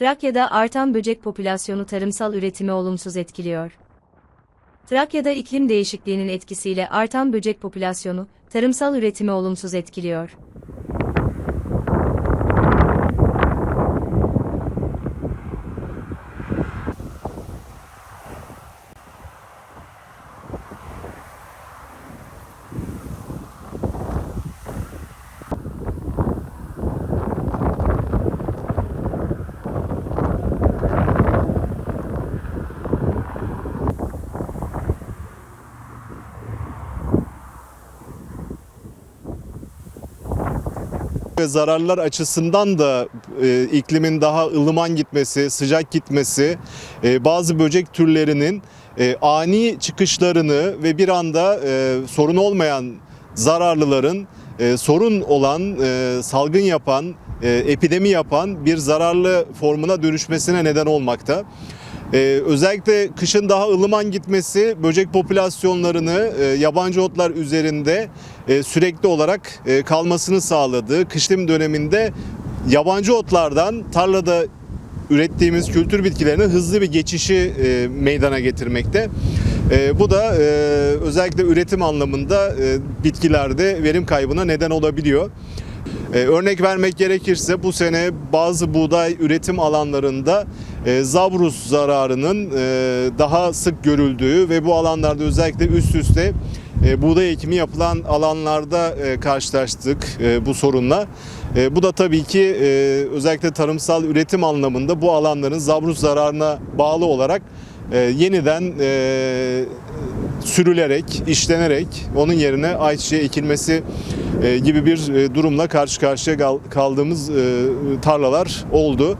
Trakya'da artan böcek popülasyonu tarımsal üretimi olumsuz etkiliyor. Trakya'da iklim değişikliğinin etkisiyle artan böcek popülasyonu tarımsal üretimi olumsuz etkiliyor. Ve zararlar açısından da e, iklimin daha ılıman gitmesi, sıcak gitmesi, e, bazı böcek türlerinin e, ani çıkışlarını ve bir anda e, sorun olmayan zararlıların e, sorun olan, e, salgın yapan, e, epidemi yapan bir zararlı formuna dönüşmesine neden olmakta. Ee, özellikle kışın daha ılıman gitmesi böcek popülasyonlarını e, yabancı otlar üzerinde e, sürekli olarak e, kalmasını sağladı. Kışlım döneminde yabancı otlardan tarlada ürettiğimiz kültür bitkilerine hızlı bir geçişi e, meydana getirmekte. E, bu da e, özellikle üretim anlamında e, bitkilerde verim kaybına neden olabiliyor. Ee, örnek vermek gerekirse bu sene bazı buğday üretim alanlarında e, zabrus zararının e, daha sık görüldüğü ve bu alanlarda özellikle üst üste e, buğday ekimi yapılan alanlarda e, karşılaştık e, bu sorunla. E, bu da tabii ki e, özellikle tarımsal üretim anlamında bu alanların zabrus zararına bağlı olarak e, yeniden e, sürülerek, işlenerek onun yerine ayçiçeği ekilmesi e, gibi bir e, durumla karşı karşıya kal- kaldığımız e, tarlalar oldu.